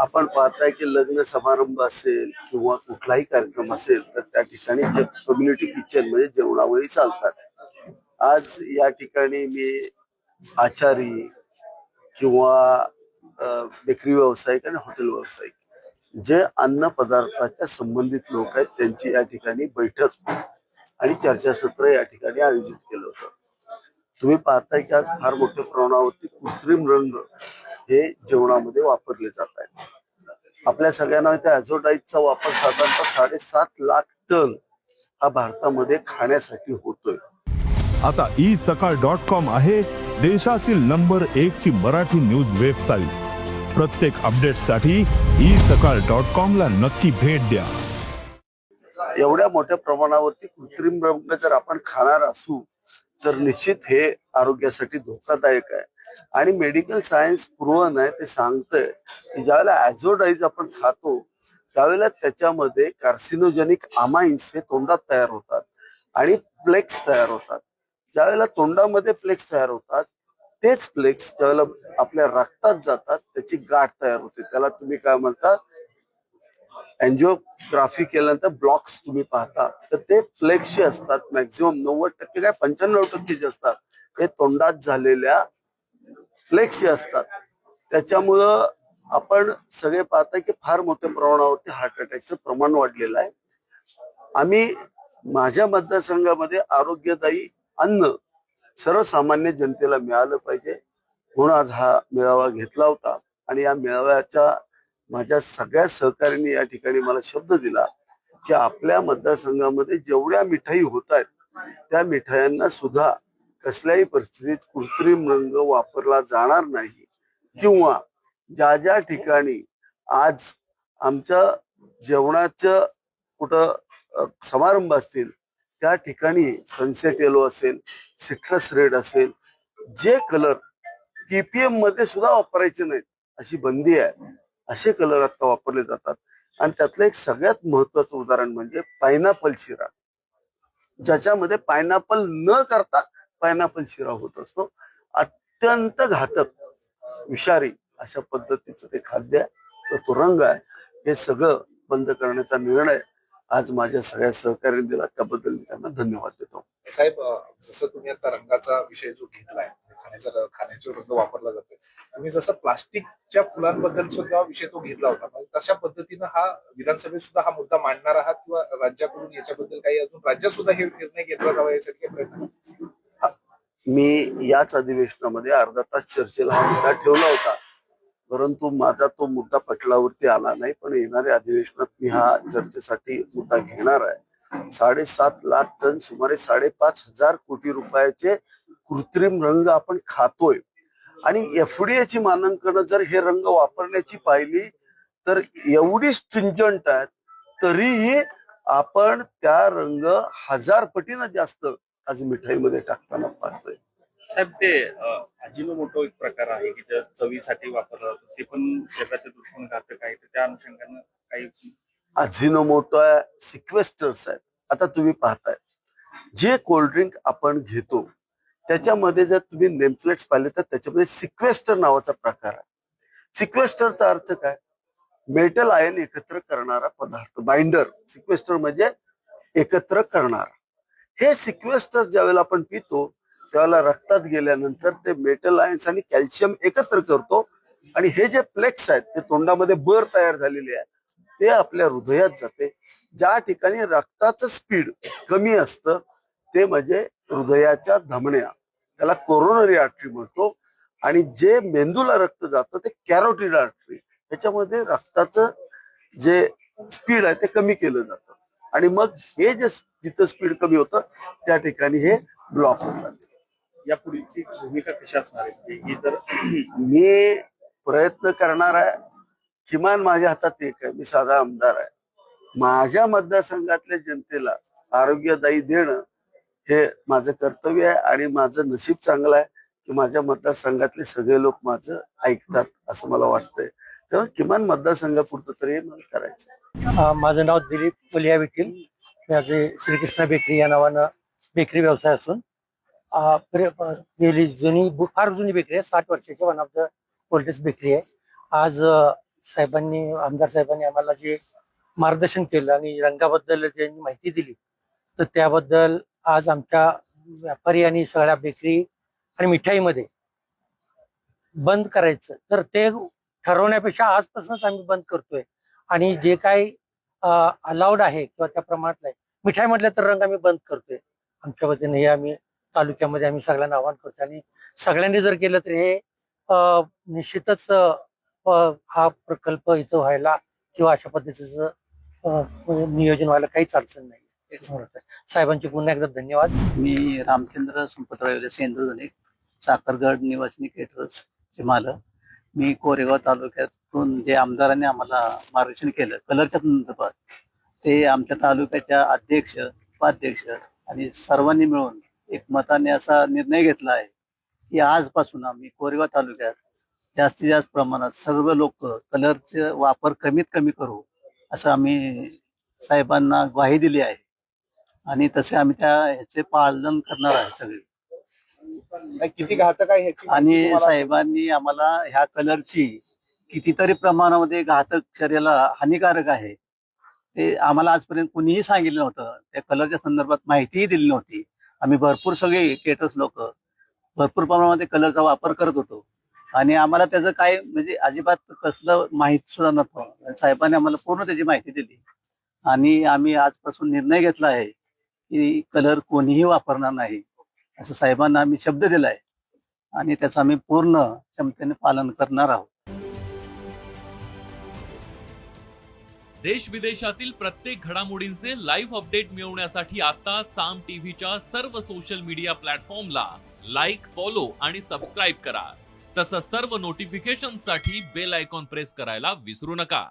आपण पाहताय की लग्न समारंभ असेल किंवा कुठलाही कार्यक्रम असेल तर त्या ठिकाणी जे कम्युनिटी किचन म्हणजे जेवणावळी चालतात. आज या ठिकाणी मी आचारी किंवा बेकरी व्यावसायिक आणि हॉटेल व्यावसायिक जे अन्न पदार्थाच्या संबंधित लोक आहेत त्यांची या ठिकाणी बैठक आणि चर्चासत्र या ठिकाणी आयोजित केलं होतं. तुम्ही पाहताय की आज फार मोठ्या प्रमाणावरती कृत्रिम रंग हे जेवणामध्ये वापरले जात आहेत. आपल्या सगळ्यांना माहिती ॲझोडाईजचा वापर साधारणतः साडेसात लाख टन हा भारतामध्ये खाण्यासाठी होतोय. आता ई सकाळ डॉट कॉम आहे देशातील नंबर एक ची मराठी न्यूज वेबसाईट प्रत्येक अपडेटसाठी ई सकाळ डॉट कॉम ला नक्की भेट द्या. एवढ्या मोठ्या प्रमाणावरती कृत्रिम रंग जर आपण खाणार असू तर निश्चित हे आरोग्यासाठी धोकादायक आहे. आणि मेडिकल सायन्स प्रूव्हन आहे ते सांगतंय की ज्यावेळेला ऍझोडाईज आपण खातो त्यावेळेला त्याच्यामध्ये कार्सिनोजेनिक अमाइन्स हे तोंडात तयार होतात आणि प्लेक्स तयार होतात. ज्यावेळेला तोंडामध्ये प्लेक्स तयार होतात तेच प्लेक्स ज्यावेळेला आपल्या रक्तात जातात त्याची गाठ तयार होते. त्याला तुम्ही काय म्हणता? एन्जिओग्राफी केल्यानंतर ब्लॉक्स तुम्ही पाहता. तर ते फ्लेक्सचे असतात मॅक्झिमम नव्वद टक्के काय पंच्याण्णव टक्के जे असतात ते तोंडात झालेल्या फ्लेक्सचे असतात. त्याच्यामुळं आपण सगळे पाहता की फार मोठ्या प्रमाणावरती हार्ट अटॅकचं प्रमाण वाढलेलं आहे. आम्ही माझ्या मतदारसंघामध्ये आरोग्यदायी अन्न सर्वसामान्य जनतेला मिळालं पाहिजे. म्हणून आज हा मेळावा घेतला होता आणि या मेळाव्याच्या माझ्या सगळ्या सहकार्यांनी या ठिकाणी मला शब्द दिला की आपल्या मतदारसंघामध्ये जेवढ्या मिठाई होत आहेत त्या मिठायांना सुद्धा कसल्याही परिस्थितीत कृत्रिम रंग वापरला जाणार नाही. किंवा ज्या ज्या ठिकाणी आज आमच्या जेवणाचं कुठं समारंभ असतील त्या ठिकाणी सनसेट येलो असेल सिट्रस रेड असेल जे कलर टीपीएममध्ये सुद्धा वापरायचे नाहीत अशी बंदी आहे. असे कलर आता वापरले जातात. आणि त्यातलं एक सगळ्यात महत्वाचं उदाहरण म्हणजे पायनॅपल शिरा. ज्याच्यामध्ये पायनॅपल न करता पायनॅपल शिरा होत असतो. अत्यंत घातक विषारी अशा पद्धतीचं ते खाद्य आहे. तो रंग आहे. हे सगळं बंद करण्याचा निर्णय आज माझ्या सगळ्या सहकार्याने दिला. त्याबद्दल मी त्यांना धन्यवाद देतो. साहेब जसं तुम्ही आता रंगाचा विषय जो घेतलाय खाण्याचा खाण्याचा रंग वापरला जातोय. तुम्ही जसं प्लास्टिकच्या फुलांबद्दल सुद्धा विषय तो घेतला होता. तशा पद्धतीनं हा विधानसभेत सुद्धा हा मुद्दा मांडणार आहात किंवा राज्याकडून याच्याबद्दल काही अजून राज्यात सुद्धा हे निर्णय घेतला जावा यासाठी प्रयत्न मी याच अधिवेशनामध्ये अर्धा तास चर्चेला हा मुद्दा ठेवला होता. परंतु माझा तो मुद्दा पटलावरती आला नाही पण येणाऱ्या अधिवेशनात मी हा चर्चेसाठी मुद्दा घेणार आहे. साडेसात लाख टन सुमारे साडेपाच हजार कोटी रुपयाचे कृत्रिम रंग आपण खातोय. आणि एफडीए ची मानांकन जर हे रंग वापरण्याची पाहिली तर एवढी स्ट्रिंजंट आहेत तरीही आपण त्या रंग हजार पटीनं जास्त आज मिठाईमध्ये टाकताना पाहतोय. साहेब ते अजिनोमोटो एक प्रकार आहे की त्या चवीसाठी वापरला जातो ते पण शरीराच्या दृष्टीने घातक आहे. तर त्या अनुषंगानं काही अजिनोमोटो आहे सिक्वेस्टर्स आहेत आता तुम्ही पाहताय. जे कोल्ड्रिंक आपण घेतो त्याच्यामध्ये जर तुम्ही नेमप्लेट्स पाहिले तर त्याच्यामध्ये सिक्वेस्टर नावाचा प्रकार आहे. सिक्वेस्टरचा अर्थ काय? मेटल आयन एकत्र करणारा पदार्थ बाइंडर सिक्वेस्टर म्हणजे एकत्र करणारा. हे सिक्वेस्टर ज्यावेळेला आपण पितो त्यावेळेला रक्तात गेल्यानंतर ते मेटल आयन्स आणि कॅल्शियम एकत्र करतो. आणि हे जे प्लेक्स आहेत ते तोंडामध्ये बर तयार झालेले आहे ते आपल्या हृदयात जाते. ज्या ठिकाणी रक्ताचं स्पीड कमी असतं ते म्हणजे हृदयाच्या धमन्या त्याला कोरोनरी आर्टरी म्हणतो. आणि जे मेंदूला रक्त जातं ते कॅरोटिड आर्टरी त्याच्यामध्ये रक्ताचं जे स्पीड आहे ते कमी केलं जातं. आणि मग हे जे जिथं स्पीड कमी होतं त्या ठिकाणी हे ब्लॉक होतात. या पुढीलची भूमिका कशी असणार आहे? म्हणजे ही तर मी प्रयत्न करणार आहे. किमान माझ्या हातात एक आहे. मी साधा आमदार आहे. माझ्या मतदारसंघातल्या जनतेला आरोग्यदायी देणं हे माझं कर्तव्य आहे आणि माझं नशीब चांगलं आहे की माझ्या मतदारसंघातले सगळे लोक माझं ऐकतात असं मला वाटतंय. तेव्हा किमान मतदारसंघापुरतं तरी हे मला करायचं माझं नाव दिलीप पलिया विठील माझे श्रीकृष्ण बेकरी या नावानं बेकरी व्यवसाय असून गेली जुनी फार जुनी बेकरी आहे साठ वर्षाची one of the oldest bakery आहे. आज साहेबांनी आमदार साहेबांनी आम्हाला जे मार्गदर्शन केलं आणि रंगाबद्दल ज्यांनी माहिती दिली तर त्याबद्दल आज आमच्या व्यापारी आणि सगळ्या बेकरी आणि मिठाईमध्ये बंद करायचं. तर ते ठरवण्यापेक्षा आजपासूनच आम्ही बंद करतोय. आणि जे काही अलाउड आहे किंवा त्या प्रमाणात नाही. मिठाई म्हटलं तर रंग आम्ही बंद करतोय. आमच्या वतीने हे आम्ही तालुक्यामध्ये आम्ही सगळ्यांना आवाहन करतो आणि सगळ्यांनी जर केलं तर हे निश्चितच हा प्रकल्प इथं व्हायला किंवा अशा पद्धतीचं म्हणजे नियोजन व्हायला काहीच अडचण नाही. साहेबांचे पुन्हा एकदा धन्यवाद. मी रामचंद्र संपतराव सेंद्रधने साखरगड निवासिनी केटर्स चे मालक. मी कोरेगाव तालुक्यातून जे आमदारांनी आम्हाला मार्गदर्शन केलं कलरच्या संदर्भात ते आमच्या तालुक्याच्या अध्यक्ष उपाध्यक्ष आणि सर्वांनी मिळून एक मताने असा निर्णय घेतला आहे की आजपासून आम्ही कोरेगाव तालुक्यात जास्तीत जास्त प्रमाणात सर्व लोक कलरचे वापर कमीत कमी करू असं आम्ही साहेबांना ग्वाही दिली आहे. आणि तसे आम्ही त्या ह्याचे पालन करणार आहे सगळे. नाही, किती घातक आहे ह्याची माहिती आणि तुम्हाला- साहेबांनी आम्हाला ह्या कलरची कितीतरी प्रमाणामध्ये घातक शरीराला हानिकारक आहे. ते आम्हाला आजपर्यंत कुणीही सांगितलं नव्हतं. त्या कलरच्या संदर्भात माहितीही दिली नव्हती. आम्ही भरपूर सगळे केटर्स लोक भरपूर प्रमाणामध्ये कलरचा वापर करत होतो. आणि आम्हाला त्याचं काय म्हणजे अजिबात कसलं माहीत सुद्धा नव्हतं. साहेबांनी आम्हाला पूर्ण त्याची माहिती दिली. आणि आम्ही आजपासून निर्णय घेतला आहे की कलर कोणीही वापरणार नाही. असं साहेबांना आम्ही शब्द दिलाय. आणि त्याचं आम्ही पूर्ण क्षमतेने पालन करणार आहोत. देश विदेशातील प्रत्येक घडामोडींचे लाईव्ह अपडेट मिळवण्यासाठी आता साम टीव्हीच्या सर्व सोशल मीडिया प्लॅटफॉर्मला लाईक फॉलो आणि सबस्क्राईब करा. तसंच सर्व नोटिफिकेशनसाठी बेल आयकॉन प्रेस करायला विसरू नका.